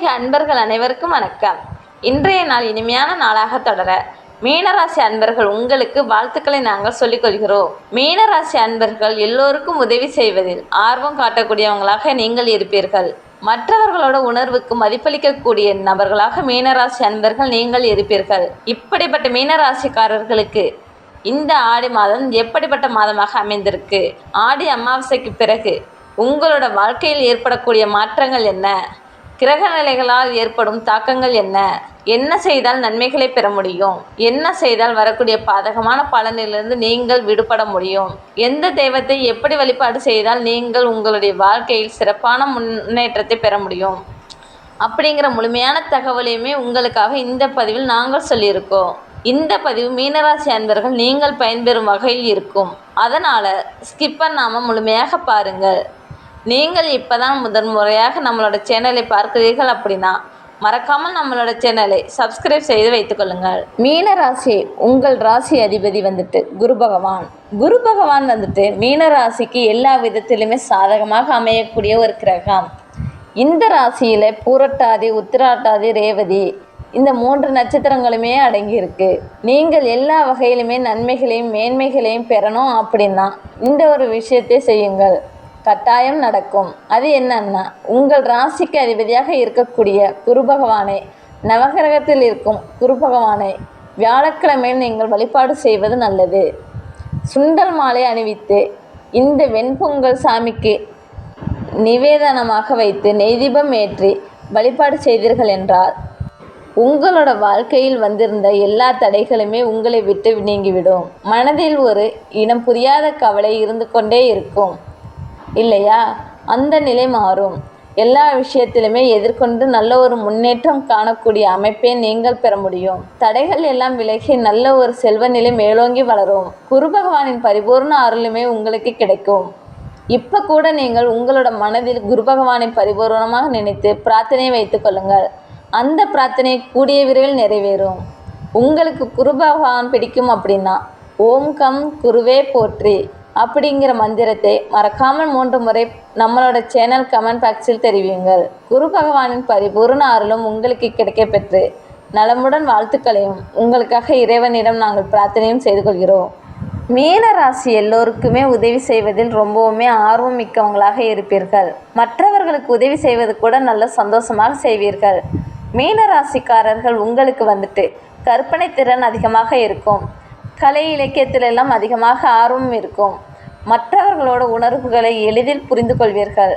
ஆன்மீக அன்பர்கள் அனைவருக்கும் வணக்கம். இன்றைய நாள் இனிமையான நாளாக தொடர மீனராசி அன்பர்கள் உங்களுக்கு வாழ்த்துக்களை நாங்கள் சொல்லிக்கொள்கிறோம் மீனராசி அன்பர்கள் எல்லோருக்கும் உதவி செய்வதில் ஆர்வம் காட்டக்கூடியவங்களாக நீங்கள் இருப்பீர்கள். மற்றவர்களோட உணர்வுக்கு மதிப்பளிக்கக்கூடிய நபர்களாக மீனராசி அன்பர்கள் நீங்கள் இருப்பீர்கள். இப்படிப்பட்ட மீனராசிக்காரர்களுக்கு இந்த ஆடி மாதம் எப்படிப்பட்ட மாதமாக அமைந்திருக்கு? ஆடி அமாவாசைக்கு பிறகு உங்களோட வாழ்க்கையில் ஏற்படக்கூடிய மாற்றங்கள் என்ன? கிரக நிலைகளால் ஏற்படும் தாக்கங்கள் என்ன? என்ன செய்தால் நன்மைகளை பெற முடியும்? என்ன செய்தால் வரக்கூடிய பாதகமான பலனிலிருந்து நீங்கள் விடுபட முடியும்? எந்த தெய்வத்தை எப்படி வழிபாடு செய்தால் நீங்கள் உங்களுடைய வாழ்க்கையில் சிறப்பான முன்னேற்றத்தை பெற முடியும்? அப்படிங்கிற முழுமையான தகவலையுமே உங்களுக்காக இந்த பதிவில் நாங்கள் சொல்லியிருக்கோம். இந்த பதிவு மீனராசி அன்பர்கள் நீங்கள் பயன்பெறும் வகையில் இருக்கும். அதனால் ஸ்கிப் பண்ணாமல் முழுமையாக பாருங்கள். நீங்கள் இப்போ தான் முதன் முறையாக நம்மளோட சேனலை பார்க்கிறீர்கள் அப்படின்னா மறக்காமல் நம்மளோட சேனலை சப்ஸ்கிரைப் செய்து வைத்துக்கொள்ளுங்கள் மீன ராசி உங்கள் ராசி அதிபதி வந்துட்டு குரு பகவான். குரு பகவான் வந்துட்டு மீன ராசிக்கு எல்லா விதத்திலுமே சாதகமாக அமையக்கூடிய ஒரு கிரகம். இந்த ராசியில் பூரட்டாதி உத்திராட்டாதி ரேவதி இந்த மூன்று நட்சத்திரங்களுமே அடங்கியிருக்கு நீங்கள் எல்லா வகையிலுமே நன்மைகளையும் மேன்மைகளையும் பெறணும் அப்படின்னா இந்த ஒரு விஷயத்தை செய்யுங்கள். கட்டாயம் நடக்கும். அது என்னன்னா உங்கள் ராசிக்கு அதிபதியாக இருக்கக்கூடிய குரு பகவானை நவகிரகத்தில் இருக்கும் குரு பகவானை வியாழக்கிழமையில் நீங்கள் வழிபாடு செய்வது நல்லது. சுண்டல் மாலை அணிவித்து இந்த வெண்பொங்கல் சாமிக்கு நிவேதனமாக வைத்து நெய்தீபம் ஏற்றி வழிபாடு செய்தீர்கள் என்றால் உங்களோட வாழ்க்கையில் வந்திருந்த எல்லா தடைகளுமே உங்களை விட்டு நீங்கிவிடும். மனதில் ஒரு இனம் புரியாத கவலை இருந்து கொண்டே இருக்கும். இல்லையா? அந்த நிலை மாறும். எல்லா விஷயத்திலுமே எதிர்கொண்டு நல்ல ஒரு முன்னேற்றம் காணக்கூடிய அமைப்பை நீங்கள் பெற முடியும். தடைகள் எல்லாம் விலகி நல்ல ஒரு செல்வ நிலை மேலோங்கி வளரும். குரு பகவானின் பரிபூர்ண அருளுமே உங்களுக்கு கிடைக்கும். இப்போ கூட நீங்கள் உங்களோட மனதில் குரு பகவானை பரிபூர்ணமாக நினைத்து பிரார்த்தனை வைத்துக் கொள்ளுங்கள். அந்த பிரார்த்தனை கூடிய விரைவில் நிறைவேறும். உங்களுக்கு குரு பகவான் பிடிக்கும் அப்படின்னா ஓம் கம் குருவே போற்றி. அப்படிங்கிற மந்திரத்தை மறக்காமல் மூன்று முறை நம்மளோட சேனல் கமெண்ட் பாக்ஸில் தெரிவியுங்கள். குரு பகவானின் பரிபூர்ண அருளும் உங்களுக்கு கிடைக்க பெற்று நலமுடன் வாழ்த்துக்களையும் உங்களுக்காக இறைவனிடம் நாங்கள் பிரார்த்தனையும் செய்து கொள்கிறோம். மீன ராசி எல்லோருக்குமே உதவி செய்வதில் ரொம்பவுமே ஆர்வம் மிக்கவங்களாக இருப்பீர்கள். மற்றவர்களுக்கு உதவி செய்வது கூட நல்ல சந்தோஷமாக செய்வீர்கள். மீன ராசிக்காரர்கள் உங்களுக்கு வந்துட்டு கற்பனை திறன் அதிகமாக இருக்கும். கலை இலக்கியத்திலெல்லாம் அதிகமாக ஆர்வம் இருக்கும். மற்றவர்களோட உணர்வுகளை எளிதில் புரிந்து கொள்வீர்கள்.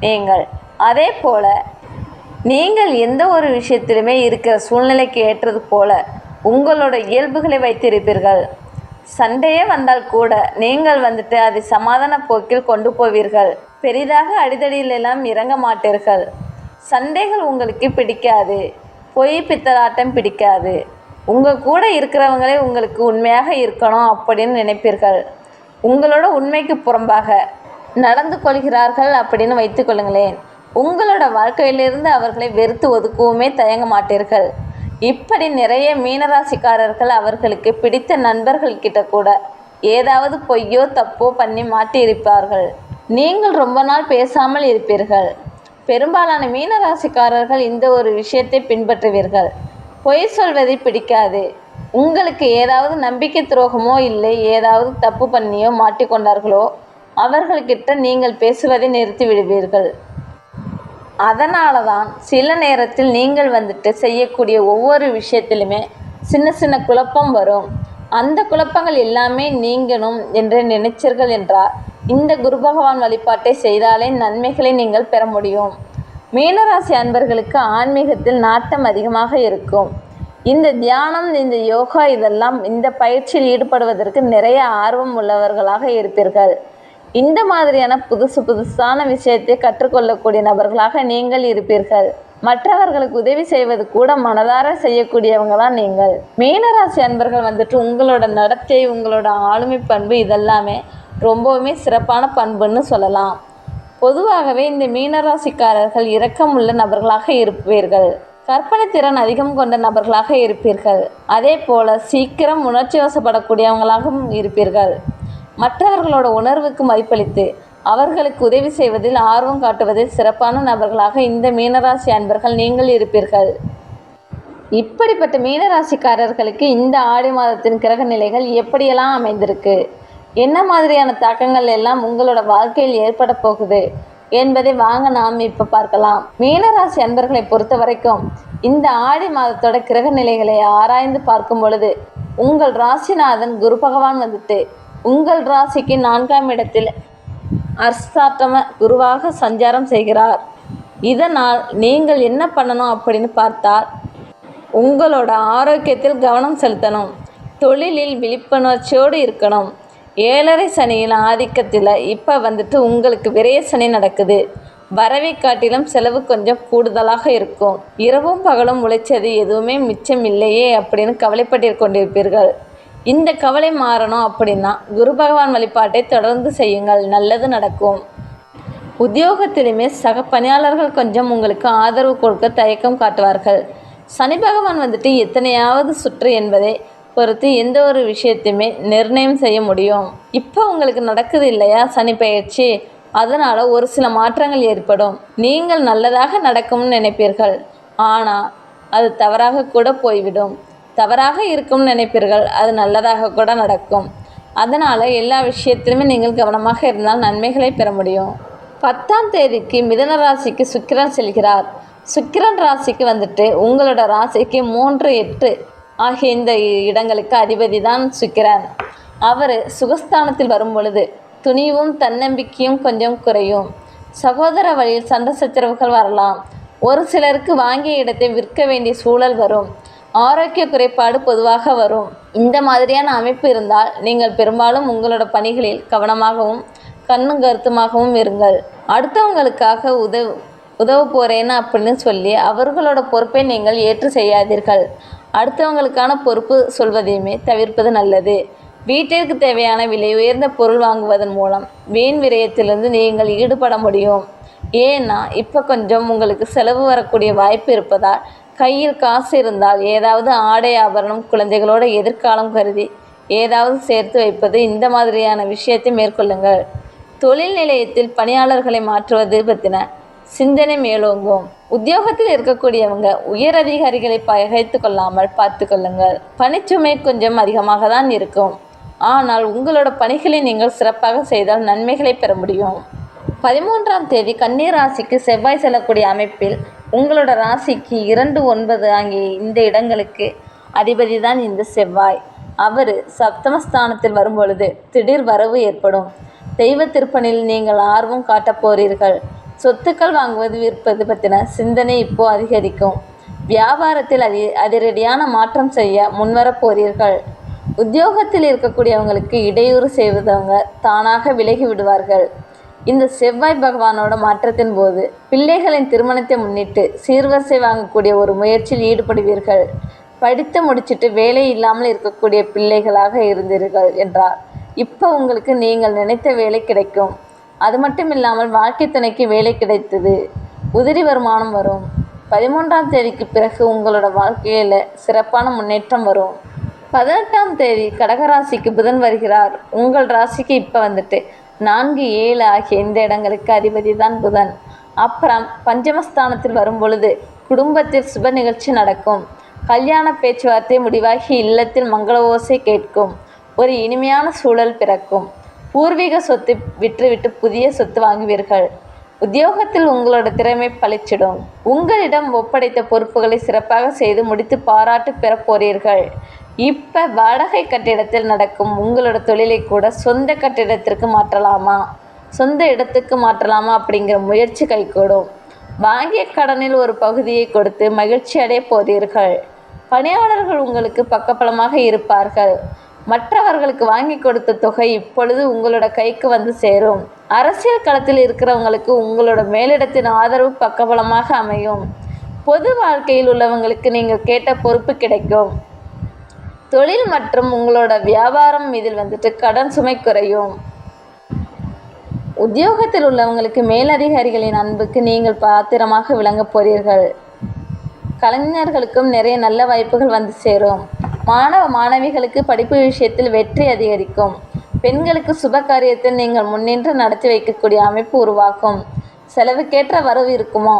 நீங்கள். அதே போல நீங்கள் எந்த ஒரு விஷயத்திலுமே இருக்கிற சூழ்நிலைக்கு ஏற்றது போல உங்களோட இயல்புகளை வைத்திருப்பீர்கள். சண்டையே வந்தால் கூட நீங்கள் வந்துட்டு அதை சமாதான போக்கில் கொண்டு போவீர்கள். பெரிதாக அடிதடியிலெல்லாம் இறங்க மாட்டீர்கள். சண்டைகள் உங்களுக்கு பிடிக்காது. பொய் பித்தலாட்டம் பிடிக்காது. உங்கள் கூட இருக்கிறவங்களே உங்களுக்கு உண்மையாக இருக்கணும் அப்படின்னு நினைப்பீர்கள். உங்களோட உண்மைக்கு புறம்பாக நடந்து கொள்கிறார்கள் அப்படின்னு வைத்துக்கொள்ளுங்களேன் உங்களோட வாழ்க்கையிலிருந்து அவர்களை வெறுத்து ஒதுக்கவுமே தயங்க மாட்டீர்கள். இப்படி நிறைய மீனராசிக்காரர்கள் அவர்களுக்கு பிடித்த நண்பர்கள் கிட்ட கூட ஏதாவது பொய்யோ தப்போ பண்ணி மாட்டியிருப்பார்கள். நீங்கள் ரொம்ப நாள் பேசாமல் இருப்பீர்கள். பெரும்பாலான மீனராசிக்காரர்கள் இந்த ஒரு விஷயத்தை பின்பற்றுவீர்கள். பொய் சொல்வதை பிடிக்காது. உங்களுக்கு ஏதாவது நம்பிக்கை துரோகமோ இல்லை ஏதாவது தப்பு பண்ணியோ மாட்டிக்கொண்டார்களோ அவர்கள்கிட்ட நீங்கள் பேசுவதை நிறுத்தி விடுவீர்கள். அதனால தான் சில நேரத்தில் நீங்கள் வந்துட்டு செய்யக்கூடிய ஒவ்வொரு விஷயத்திலுமே சின்ன சின்ன குழப்பம் வரும். அந்த குழப்பங்கள் எல்லாமே நீங்கணும் என்று நினைச்சீர்கள் என்றால் இந்த குரு பகவான் வழிபாட்டை செய்தாலே நன்மைகளை நீங்கள் பெற முடியும். மீனராசி அன்பர்களுக்கு ஆன்மீகத்தில் நாட்டம் அதிகமாக இருக்கும். இந்த தியானம் இந்த யோகா இதெல்லாம் இந்த பயிற்சியில் ஈடுபடுவதற்கு நிறைய ஆர்வம் உள்ளவர்களாக இருப்பீர்கள். இந்த மாதிரியான புதுசு புதுசான விஷயத்தை கற்றுக்கொள்ளக்கூடிய நபர்களாக நீங்கள் இருப்பீர்கள். மற்றவர்களுக்கு உதவி செய்வது கூட மனதார செய்யக்கூடியவங்க தான் நீங்கள். மீனராசி அன்பர்கள் வந்துட்டு உங்களோட நடத்தை உங்களோட ஆளுமை பண்பு இதெல்லாமே ரொம்பவுமே சிறப்பான பண்புன்னு சொல்லலாம். பொதுவாகவே இந்த மீனராசிக்காரர்கள் இரக்கமுள்ள நபர்களாக இருப்பீர்கள். கற்பனை திறன் அதிகம் கொண்ட நபர்களாக இருப்பீர்கள். அதே போல சீக்கிரம் உணர்ச்சி வசப்படக்கூடியவங்களாகவும் இருப்பீர்கள். மற்றவர்களோட உணர்வுக்கு மதிப்பளித்து அவர்களுக்கு உதவி செய்வதில் ஆர்வம் காட்டுவதில் சிறப்பான நபர்களாக இந்த மீனராசி அன்பர்கள் நீங்கள் இருப்பீர்கள். இப்படிப்பட்ட மீனராசிக்காரர்களுக்கு இந்த ஆடி மாதத்தின் கிரக நிலைகள் எப்படியெல்லாம் அமைந்திருக்கு? என்ன மாதிரியான தாக்கங்கள் எல்லாம் உங்களோட வாழ்க்கையில் ஏற்பட போகுது என்பதை வாங்க நாம் இப்போ பார்க்கலாம். மீனராசி அன்பர்களை பொறுத்த வரைக்கும் இந்த ஆடி மாதத்தோட கிரக நிலைகளை ஆராய்ந்து பார்க்கும் பொழுது உங்கள் ராசிநாதன் குரு பகவான் வந்துட்டு உங்கள் ராசிக்கு நான்காம் இடத்தில் அர்த்தாட்டம குருவாக சஞ்சாரம் செய்கிறார். இதனால் நீங்கள் என்ன பண்ணணும் அப்படின்னு பார்த்தால் உங்களோட ஆரோக்கியத்தில் கவனம் செலுத்தணும். தொழிலில் விழிப்புணர்ச்சியோடு இருக்கணும். ஏழரை சனியின் ஆதிக்கத்தில் இப்போ வந்துட்டு உங்களுக்கு விரைய சனி நடக்குது. வரவை காட்டிலும் செலவு கொஞ்சம் கூடுதலாக இருக்கும். இரவும் பகலும் உழைச்சது எதுவுமே மிச்சம் இல்லையே அப்படின்னு கவலைப்பட்டு கொண்டிருப்பீர்கள். இந்த கவலை மாறணும் அப்படின்னா குரு பகவான் வழிபாட்டை தொடர்ந்து செய்யுங்கள். நல்லது நடக்கும். உத்தியோகத்திலுமே சக பணியாளர்கள் கொஞ்சம் உங்களுக்கு ஆதரவு கொடுக்க தயக்கம் காட்டுவார்கள். சனி பகவான் வந்துட்டு எத்தனையாவது சுற்று என்பதை பொறுத்து எந்த ஒரு விஷயத்தையுமே நிர்ணயம் செய்ய முடியும். இப்போ உங்களுக்கு நடக்குது இல்லையா? சனி பயிற்சி அதனால் ஒரு சில மாற்றங்கள் ஏற்படும். நீங்கள் நல்லதாக நடக்கும்னு நினைப்பீர்கள். ஆனால் அது தவறாக கூட போய்விடும். தவறாக இருக்கும்னு நினைப்பீர்கள். அது நல்லதாக கூட நடக்கும். அதனால் எல்லா விஷயத்திலுமே நீங்கள் கவனமாக இருந்தால் நன்மைகளை பெற முடியும். பத்தாம் தேதிக்கு மிதன ராசிக்கு சுக்கிரன் செல்கிறார். சுக்கிரன் ராசிக்கு வந்துட்டு உங்களோட ராசிக்கு மூன்று எட்டு ஆகிய இந்த இடங்களுக்கு அதிபதி தான் சுக்கிரன். அவர் சுகஸ்தானத்தில் வரும் பொழுது துணிவும் தன்னம்பிக்கையும் கொஞ்சம் குறையும். சகோதர வழியில் சண்டை சச்சரவுகள் வரலாம். ஒரு சிலருக்கு வாங்கிய இடத்தை விற்க வேண்டிய சூழல் வரும். ஆரோக்கிய குறைபாடு பொதுவாக வரும். இந்த மாதிரியான அமைப்பு இருந்தால் நீங்கள் பெரும்பாலும் உங்களோட பணிகளில் கவனமாகவும் கண்ணும் கருத்துமாகவும் இருங்கள். அடுத்தவங்களுக்காக உதவு உதவ போகிறேன்னு அப்படின்னு சொல்லி அவர்களோட பொறுப்பை நீங்கள் ஏற்று செய்யாதீர்கள். அடுத்தவங்களுக்கான பொறுப்பு சொல்வதையுமே தவிர்ப்பது நல்லது. வீட்டிற்கு தேவையான விலை உயர்ந்த பொருள் வாங்குவதன் மூலம் வீண் விரயத்திலிருந்து நீங்கள் ஈடுபட முடியும். ஏன்னா இப்போ கொஞ்சம் உங்களுக்கு செலவு வரக்கூடிய வாய்ப்பு இருப்பதால் கையில் காசு இருந்தால் ஏதாவது ஆடை ஆபரணம் குழந்தைகளோட எதிர்காலம் கருதி ஏதாவது சேர்த்து வைப்பது இந்த மாதிரியான விஷயத்தை மேற்கொள்ளுங்கள். தொழில் நிலையத்தில் பணியாளர்களை மாற்றுவது பற்றின சிந்தனை மேலோங்கும் உத்தியோகத்தில் இருக்கக்கூடியவங்க உயர் அதிகாரிகளை பகைத்து கொள்ளாமல் பார்த்து கொள்ளுங்கள். பணிச்சுமை கொஞ்சம் அதிகமாக தான் இருக்கும். ஆனால் உங்களோட பணிகளை நீங்கள் சிறப்பாக செய்தால் நன்மைகளை பெற முடியும். பதிமூன்றாம் தேதி கன்னீர் ராசிக்கு செவ்வாய் செல்லக்கூடிய அமைப்பில் உங்களோட ராசிக்கு இரண்டு ஒன்பது ஆகிய இந்த இடங்களுக்கு அதிபதி தான் இந்த செவ்வாய். அவர் சப்தமஸ்தானத்தில் வரும்பொழுது திடீர் வரவு ஏற்படும். தெய்வ திருப்பணியில் நீங்கள் ஆர்வம் காட்டப் போறீர்கள். சொத்துக்கள் வாங்குவது விற்பது பற்றின சிந்தனை இப்போ அதிகரிக்கும். வியாபாரத்தில் அதி அதிரடியான மாற்றம் செய்ய முன்வரப் போறீர்கள் உத்தியோகத்தில் இருக்கக்கூடியவங்களுக்கு இடையூறு செய்வதவங்க தானாக விலகி விடுவார்கள். இந்த செவ்வாய் பகவானோட மாற்றத்தின் போது பிள்ளைகளின் திருமணத்தை முன்னிட்டு சீர்வரிசை வாங்கக்கூடிய ஒரு முயற்சியில் ஈடுபடுவீர்கள். படித்து முடிச்சிட்டு வேலை இல்லாமல் இருக்கக்கூடிய பிள்ளைகளாக இருந்தீர்கள் என்றார். இப்போ உங்களுக்கு நீங்கள் நினைத்த வேலை கிடைக்கும். அது மட்டும் இல்லாமல் வாழ்க்கை துணைக்கு வேலை கிடைத்தது. உதிரி வருமானம் வரும். பதிமூன்றாம் தேதிக்கு பிறகு உங்களோட வாழ்க்கையில் சிறப்பான முன்னேற்றம் வரும். பதினெட்டாம் தேதி கடகராசிக்கு புதன் வருகிறார். உங்கள் ராசிக்கு இப்போ வந்துட்டு நான்கு ஏழு ஆகிய இந்த இடங்களுக்கு அதிபதி தான் புதன். அப்புறம் பஞ்சமஸ்தானத்தில் வரும் பொழுது குடும்பத்தில் சுப நிகழ்ச்சி நடக்கும். கல்யாண பேச்சுவார்த்தை முடிவாகி இல்லத்தில் மங்கள ஓசை கேட்கும். ஒரு இனிமையான சூழல் பிறக்கும். பூர்வீக சொத்து விற்றுவிட்டு புதிய சொத்து வாங்குவீர்கள். உத்தியோகத்தில் உங்களோட திறமை பளிச்சிடும். உங்களிடம் ஒப்படைத்த பொறுப்புகளை சிறப்பாக செய்து முடித்து பாராட்டு பெறப் போறீர்கள். இப்போ வாடகை கட்டிடத்தில் நடக்கும் உங்களோட தொழிலை கூட சொந்த கட்டிடத்திற்கு மாற்றலாமா? சொந்த இடத்துக்கு மாற்றலாமா அப்படிங்கிற முயற்சி கைகூடும். வாங்கிய கடனில் ஒரு பகுதியை கொடுத்து மகிழ்ச்சி அடைய போறீர்கள். பணியாளர்கள் உங்களுக்கு பக்கபலமாக இருப்பார்கள். மற்றவர்களுக்கு வாங்கி கொடுத்த தொகை இப்பொழுது உங்களோட கைக்கு வந்து சேரும். அரசியல் களத்தில் இருக்கிறவங்களுக்கு உங்களோட மேலிடத்தின் ஆதரவு பக்கபலமாக அமையும். பொது வாழ்க்கையில் உள்ளவங்களுக்கு நீங்கள் கேட்ட பொறுப்பு கிடைக்கும். தொழில் மற்றும் உங்களோட வியாபாரம் இதில் வந்துட்டு கடன் சுமை குறையும். உத்தியோகத்தில் உள்ளவங்களுக்கு மேலதிகாரிகளின் அன்புக்கு நீங்கள் பாத்திரமாக விளங்கப் போறீர்கள். கலைஞர்களுக்கும் நிறைய நல்ல வாய்ப்புகள் வந்து சேரும். மாணவ மாணவிகளுக்கு படிப்பு விஷயத்தில் வெற்றி அதிகரிக்கும். பெண்களுக்கு சுப காரியத்தை நீங்கள் முன்னின்று நடத்தி வைக்கக்கூடிய அமைப்பு உருவாக்கும். செலவுக்கேற்ற வரவு இருக்குமோ?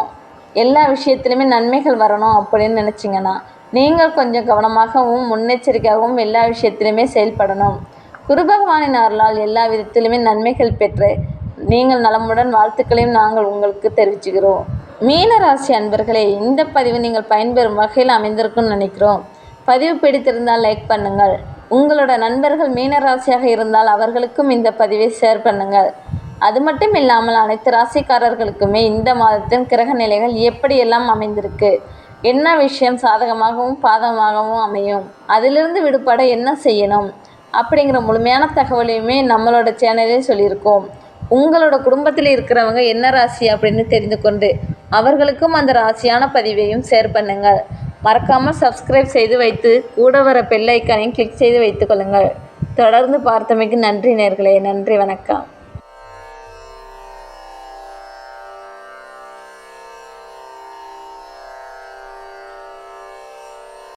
எல்லா விஷயத்துலையுமே நன்மைகள் வரணும் அப்படின்னு நினச்சிங்கன்னா நீங்கள் கொஞ்சம் கவனமாகவும் முன்னெச்சரிக்கையாகவும் எல்லா விஷயத்திலுமே செயல்படணும். குரு பகவானின் அருளால் எல்லா விதத்திலுமே நன்மைகள் பெற்று நீங்கள் நலமுடன் வாழ்த்துக்களையும் நாங்கள் உங்களுக்கு தெரிவிச்சுக்கிறோம். மீனராசி அன்பர்களே இந்த பதிவு நீங்கள் பயன்பெறும் வகையில் அமைந்திருக்கும்னு நினைக்கிறோம். பதிவு பிடித்திருந்தால் லைக் பண்ணுங்கள். உங்களோட நண்பர்கள் மீன ராசியாக இருந்தால் அவர்களுக்கும் இந்த பதிவை ஷேர் பண்ணுங்கள். அது மட்டும் இல்லாமல் அனைத்து ராசிக்காரர்களுக்குமே இந்த மாதத்தின் கிரக நிலைகள் எப்படியெல்லாம் அமைந்திருக்கு? என்ன விஷயம் சாதகமாகவும் பாதகமாகவும் அமையும்? அதிலிருந்து விடுபட என்ன செய்யணும்? அப்படிங்கிற முழுமையான தகவலையுமே நம்மளோட சேனலில் சொல்லியிருக்கோம். உங்களோட குடும்பத்தில் இருக்கிறவங்க என்ன ராசி அப்படின்னு தெரிந்து கொண்டு அவர்களுக்கும் அந்த ராசியான பதிவையும் ஷேர் பண்ணுங்கள். மறக்காமல் சப்ஸ்கிரைப் செய்து வைத்து கூட வர பெல் ஐக்கானையும் கிளிக் செய்து வைத்துக் கொள்ளுங்கள். தொடர்ந்து பார்த்தமைக்கு நன்றி நேர்களே. நன்றி வணக்கம்.